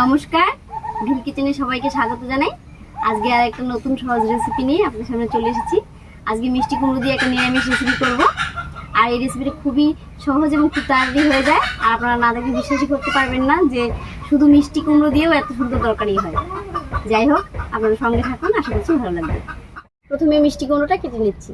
নমস্কার। ভিল কিচেনে সবাইকে স্বাগত জানাই। আজকে আর একটা নতুন সহজ রেসিপি নিয়ে আপনার সামনে চলে এসেছি। আজকে মিষ্টি কুমড়ো দিয়ে একটা নিরামিষ রেসিপি করব। আর এই রেসিপিটা খুবই সহজ এবং খুব তাড়াতাড়ি হয়ে যায়। আর আপনারা না দেখে বিশ্বাসই করতে পারবেন না যে শুধু মিষ্টি কুমড়ো দিয়েও এত সুন্দর তরকারি হয়। যাই হোক আপনারা সঙ্গে থাকুন, আশা করছি ভালো লাগবে। প্রথমে মিষ্টি কুমড়োটা কেটে নিচ্ছি।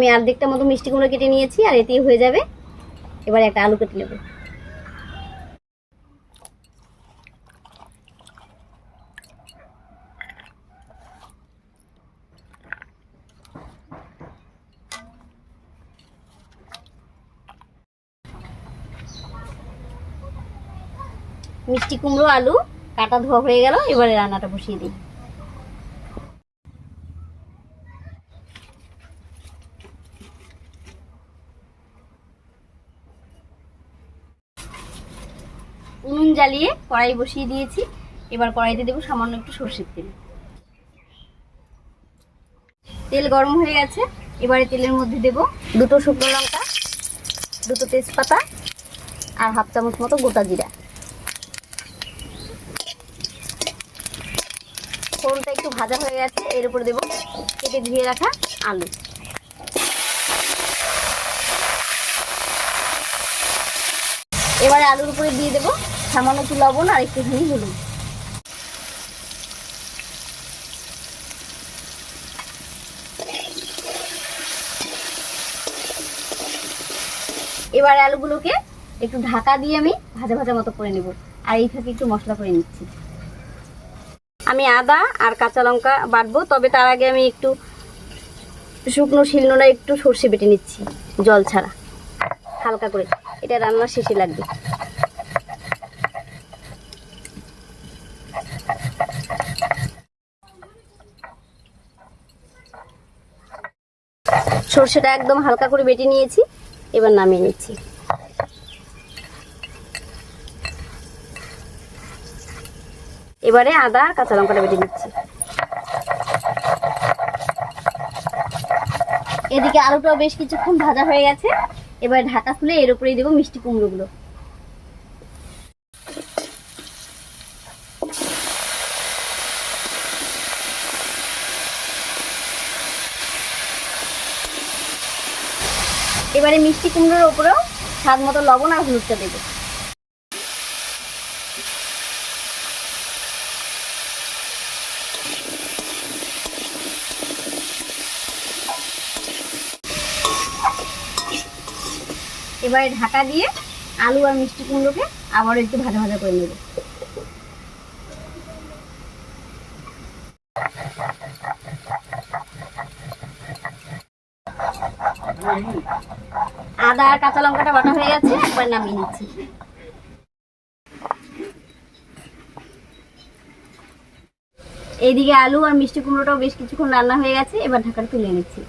আমি অর্ধেকটা মতো মিষ্টি কুমড়ো কেটে নিয়েছি আর এতেই হয়ে যাবে। এবার একটা আলু কেটে নেব। মিষ্টি কুমড়ো, আলু, কাটা ধোয়া হয়ে গেল, এবারে রান্নাটা বসিয়ে দিই। উনুন জ্বালিয়ে কড়াই বসিয়ে দিয়েছি। এবার কড়াইতে দেবো সামান্য একটু সর্ষের তেল। তেল গরম হয়ে গেছে। এবারে তেলের মধ্যে দেব দুটো শুকনো লঙ্কা, দুটো তেজপাতা আর হাফ চামচ মতো গোটা জিরা। ফোড়নটা একটু ভাজা হয়ে গেছে। এর উপরে দেবো কেটে ধুয়ে রাখা আলু। এবারে আলুর উপরে দিয়ে দেবো সামান্য একটু লবণ আর একটু একটুখানি হলুদ এবার আলুগুলোকে একটু ঢাকা দিয়ে আমি ভাজা ভাজা মতো করে নেব। আর এই থেকে একটু মশলা করে নিচ্ছি। আমি আদা আর কাঁচা লঙ্কা বাটবো, তবে তার আগে আমি একটু শুকনো শিলনোড়া একটু সর্ষে বেটে নিচ্ছি, জল ছাড়া। হালকা করে। এটা রান্নার শেষে লাগবে। সর্ষেটা একদম হালকা করে বেটে নিয়েছি, এবার নামিয়ে নিচ্ছি। এবারে আদা আর কাঁচা লঙ্কাটা বেটে নিচ্ছি। এদিকে আলুটাও বেশ কিছুক্ষণ ভাজা হয়ে গেছে, এবার ঢাকা খুলে এর উপরেই দেবো মিষ্টি কুমড়োগুলো। এবারে মিষ্টি কুমড়োর ওপরেও স্বাদ মতো লবণ আর হলুদটা দেবো। এবারে ঢাকা দিয়ে আলু আর মিষ্টি কুমড়োকে আবারও একটু ভাজা ভাজা করে নেব। আদা আর কাঁচা লঙ্কাটা বাটা হয়ে গেছে, একবার নামিয়ে নিচ্ছি। এইদিকে আলু আর মিষ্টি কুমড়োটাও বেশ কিছুক্ষণ রান্না হয়ে গেছে, এবার ঢাকাটা তুলে নিচ্ছি।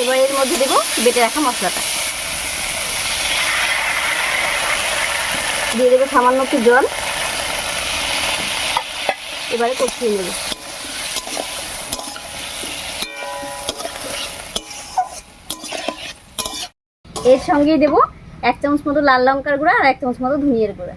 এবার এর মধ্যে দেবো বেটে রাখা মশলাটা। দিয়ে দেবো সামান্য একটু জল। এবারে কষিয়ে নেবে। এর সঙ্গেই দেবো এক চামচ মতো লাল লঙ্কার গুঁড়া আর এক চামচ মতো ধনিয়ার গুঁড়া।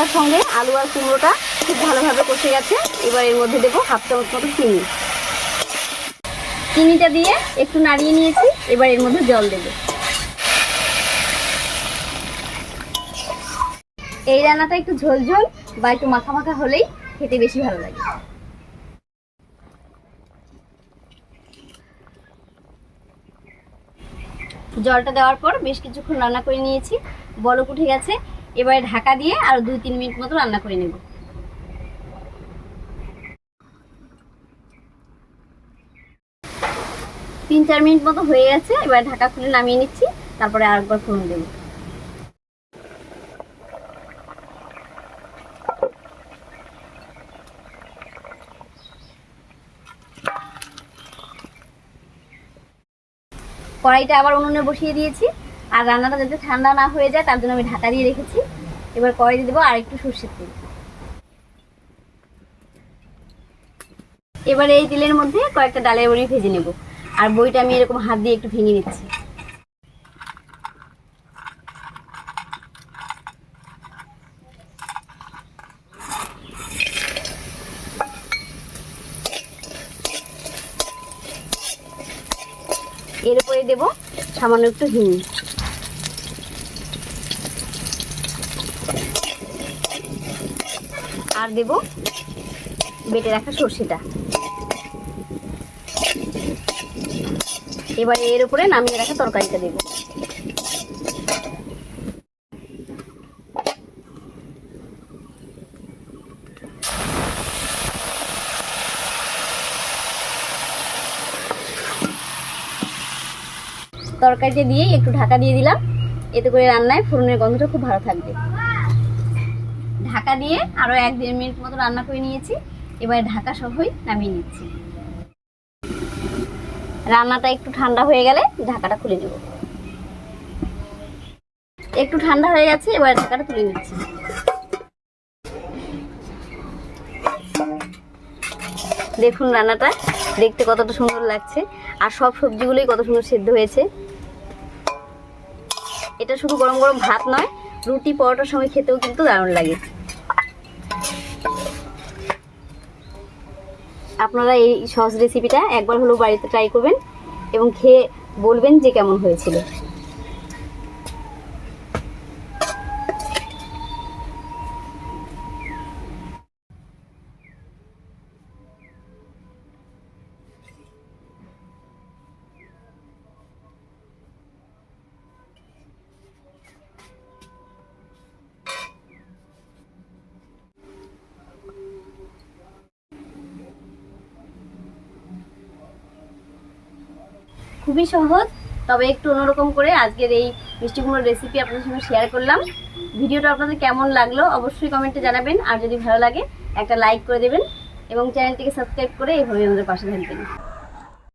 মশলার সঙ্গে আলু আর কুমড়োটা খুব ভালোভাবে কষে গেছে। এবার এর মধ্যে দেবো হাফ চামচ মতো চিনি। চিনিটা দিয়ে একটু নাড়িয়ে নিয়েছি, এবার এর মধ্যে জল দেব। এই রান্নাটা একটু ঝোল ঝোল বা একটু মাখা মাখা হলেই খেতে বেশি ভালো লাগে। জলটা দেওয়ার পর বেশ কিছুক্ষণ রান্না করে নিয়েছি। বলক উঠে গেছে। এবারে ঢাকা দিয়ে আর দুই, তিন মিনিট মতো রান্না করে নেব। তিন, চার মিনিট মতো হয়ে গেছে, এবার ঢাকা খুলে নামিয়ে নিচ্ছি, তারপরে আরেকবার ফোড়ন দেবো। কড়াইটা আবার উনুনে বসিয়ে দিয়েছি। আর রান্নাটা যাতে ঠান্ডা না হয়ে যায়, তার জন্য আমি ঢাকা দিয়ে রেখেছি। এবার কড়াইতে দেবো আর একটু সর্ষের তেল। এবার এই তেলের মধ্যে কয়েকটা ডালের বড়ি ভেজে নেব। আর বইটা আমি এরকম হাত দিয়ে একটু ভেঙে নিচ্ছি। এর উপরে দেবো সামান্য একটু হিং। আর দেব বেটে রাখা সর্ষেটা। এবার এর উপরে নামিয়ে রাখা তরকারিটা দেব। তরকারিটা দিয়ে একটু ঢাকা দিয়ে দিলাম। এতে করে রান্নায় ফোড়নের গন্ধটা খুব ভালো থাকবে। ঢাকা দিয়ে আরও এক দেড় মিনিট মতো রান্না করে নিয়েছি। এবার ঢাকা সহই নামিয়ে নিচ্ছি। রান্নাটা একটু ঠান্ডা হয়ে গেলে ঢাকাটা খুলে নেব। একটু ঠান্ডা হয়ে গেছে, এবার ঢাকাটা তুলে নিচ্ছি। দেখুন রান্নাটা, দেখতে কতটা সুন্দর লাগছে। আর সব সবজিগুলোই কত সুন্দর সেদ্ধ হয়েছে। এটা শুধু গরম গরম ভাত নয়, রুটি, পরোটার সঙ্গে খেতেও কিন্তু দারুণ লাগে। আপনারা এই সহজ রেসিপিটা একবার হলেও বাড়িতে ট্রাই করবেন এবং খেয়ে বলবেন যে কেমন হয়েছিল। খুবই সহজ, তবে একটু অন্যরকম করে আজকের এই মিষ্টি কুমড়োর রেসিপি আপনাদের সঙ্গে শেয়ার করলাম। ভিডিওটা আপনাদের কেমন লাগল অবশ্যই কমেন্টে জানাবেন, আর যদি ভালো লাগে একটা লাইক করে দেবেন এবং চ্যানেলটিকে সাবস্ক্রাইব করে এইভাবে আমাদের পাশে থাকবেন।